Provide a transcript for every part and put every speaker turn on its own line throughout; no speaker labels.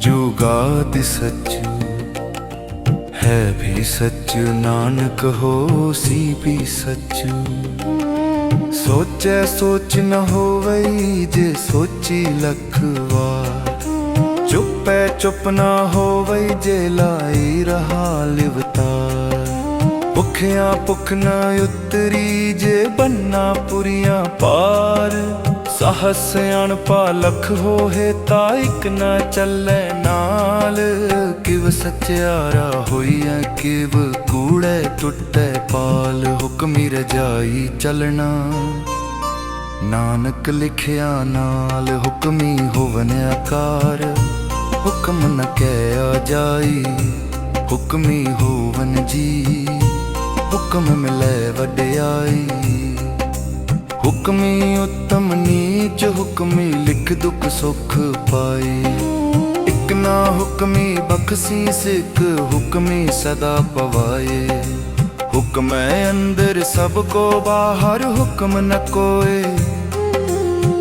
ਜੁਗਾਦਿ ਸੱਚ ਹੈ ਵੀ ਸੱਚ, ਨਾਨਕ ਹੋਸੀ ਵੀ ਸੱਚ। ਸੋਚੈ ਸੋਚ ਨ ਹੋਵਈ ਜੇ ਸੋਚੀ ਲੱਖ ਵਾਰ। ਚੁੱਪੈ ਚੁੱਪ ਨਾ ਹੋਵਈ ਜੇ ਲਾਈ ਰਹਾ ਲਿਵਤਾਰ। ਭੁਖਿਆ ਭੁਖ ਨ ਉਤਰੀ ਜੇ ਬੰਨਾ ਪੁਰੀਆਂ ਪਾ ਸਹਸ ਪਾਲਖ ਲਖ ਹੋਏ ਤਾ ਇਕ ਨ ਚੱਲੇ ਨਾਲ। ਕਿਵ ਸਚਿਆਰਾ ਹੋਈਐ ਕਿਵ ਕੂੜੈ ਟੁੱਟੈ ਪਾਲ। ਹੁਕਮੀ ਰਜਾਈ ਚਲਣਾ, ਨਾਨਕ ਲਿਖਿਆ ਨਾਲ। ਹੁਕਮੀ ਹੋਵਨ ਆਕਾਰ, ਹੁਕਮ ਨ ਕਹਿਆ ਜਾਈ। ਹੁਕਮੀ ਹੋਵਨ ਜੀ, ਹੁਕਮ ਮਿਲੈ ਵਡਿਆਈ। ਹੁਕਮੀ ਉਤਮ ਨੀਚ ਹੁਕਮੀ ਲਿਖ ਦੁਖ ਸੁਖ ਪਾਈ ਇਕ ਨਾ ਹੁਕਮੀ ਬਖਸ਼ੀ ਸਿੱਖ ਹੁਕਮੀ ਸਦਾ ਪਵਾਏ। ਹੁਕਮ ਹੈ ਅੰਦਰ ਸਭ ਕੋ ਬਾਹਰ ਹੁਕਮ ਨ ਕੋਏ।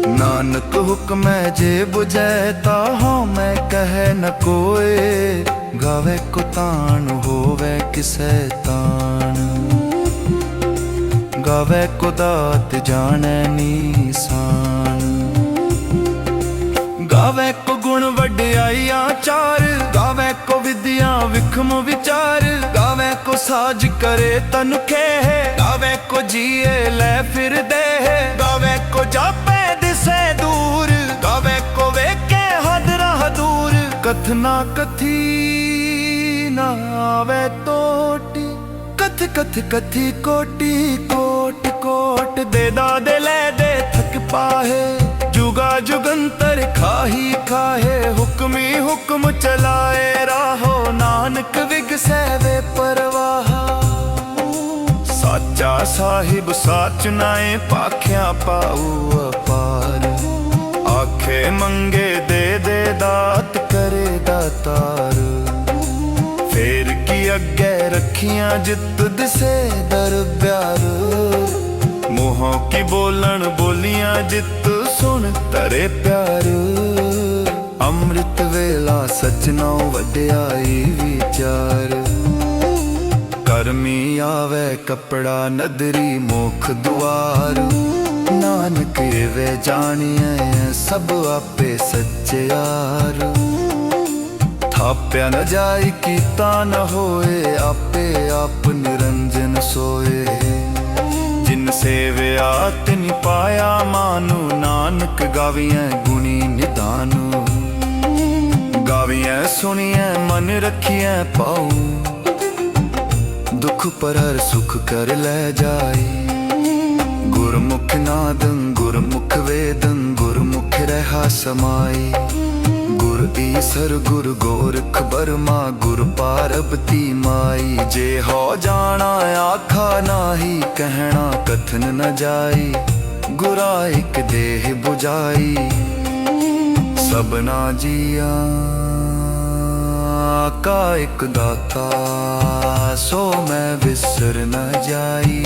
ਨਾਨਕ ਹੁਕਮ ਹੈ ਜੇ 부ਜੈ ਤਾ ਹਉ ਮੈਂ ਕਹਿ ਨ ਕੋਏ। ਗਾਵੇ ਕੋ ਤਾਣ ਹੋਵੇ ਕਿਸੈ ਤਾਣ। ਗਾਵੇ ਕੁਦਾਤ ਜਾਣੈ ਨੀਸਾਨ। ਗਾਵੇ ਕੋ ਗੁਣ ਵਡਿਆਈਆਂ ਚਾਰ, ਗਾਵੇ ਕੋ ਵਿਦਿਆ ਵਿਖਮ ਵਿਚਾਰ, ਗਾਵੇ ਕੋ ਸਾਜ ਕਰੇ ਤਨ ਖੇ ਗਾਵੇ ਕੋ ਜੀਏ ਲੈ ਫਿਰ ਦੇ ਗਾਵੇ ਕੋ ਜਾਪੇ ਦਿਸੇ ਦੂਰ, ਗਾਵੇ ਕੋ ਵੇਖੇ ਹਦ ਰਹ ਦੂਰ ਕਥਨਾ ਕਥੀ ਨਾ ਆਵੇ ਟੋਟੀ ਕਥ ਕਥ ਕਥੀ ਕੋਟੀ ਕੋਟ ਕੋਟ ਦੇ ਦਾਦੇ ਲੈ ਦੇ ਥਕ ਪਾਹੇ। ਜੁਗਾ ਜੁਗੰਤਰ ਖਾਹੀ ਖਾਹੇ, ਹੁਕਮੀ ਹੁਕਮ ਚਲਾਏ ਰਾਹੋ। ਨਾਨਕ ਵਿਗਸੈ ਵੇ ਪਰਵਾਹ। ਸਾਚਾ ਸਾਹਿਬ ਸਾਚ ਨਾਏ ਪਾਖਿਆ ਪਾਉ ਅਪਾਰ। ਆਖੇ ਮੰਗੇ ਦੇ ਦੇ ਦਾਤ ਕਰੇ ਦਾਤਾਰ ਫੇਰ ਕੀ ਅੱਗੇ ਰੱਖੀਆਂ ਜਿੱਤ ਦਿਸੇ ਦਰ ਪਿਆਰ। ਮੋਹਾਂ ਕੀ ਬੋਲਣ ਬੋਲੀਆਂ ਜਿੱਤ ਸੁਣ ਤਰੇ ਪਿਆਰ। ਅੰਮ੍ਰਿਤ ਵੇਲਾ ਸਚਨੋ ਵਡਿਆਈ ਵਿਚਾਰ। ਕਰਮੀ ਆਵੇ ਕਪੜਾ ਨਦਰੀ ਮੁਖ ਦੁਆਰ। ਨਾਨਕ ਵੇ ਜਾਣੀਐ ਸਭ ਆਪੇ ਸੱਚਿਆਰ ਥਾਪਿਆ ਨ ਜਾਈ ਕੀਤਾ ਨ ਹੋਏ, ਆਪੇ ਆਪ ਨਿਰੰਜਨ ਸੋਏ। ਜਿਨ ਸੇਵਿਆ ਤਿਨ ਪਾਇਆ ਮਾਨੂ, ਨਾਨਕ ਗਾਵੀਐ ਗੁਣੀ ਨਿਦਾਨੂ ਗਾਵੀਐ, ਸੁਣੀਐ, ਮਨ ਰਖੀਐ ਪਾਉ। ਦੁਖ ਪਰਰ ਸੁਖ ਕਰ ਲੈ ਜਾਏ ਗੁਰਮੁਖ ਨਾਦੰ, ਗੁਰਮੁਖ ਵੇਦੰ, ਗੁਰਮੁਖ ਰਹਾ ਸਮਾਈ। ਈਸਰ ਗੁਰ ਗੋਰਖ ਬਰਮਾ ਗੁਰ ਪਾਰਬਤੀ ਮਾਈ। ਜੇ ਹੋ ਜਾਣਾ ਆਖਾ ਨਾਹੀ, ਕਹਿਣਾ ਕਥਨ ਨ ਜਾਈ। ਗੁਰਾ ਇਕ ਦੇਹ 부ਜਾਈ ਸਬਨਾ ਜੀਆ ਕਾ ਇਕ ਦਾਤਾ, ਸੋ ਮੈਂ ਵਿਸਰ ਨ ਜਾਈ।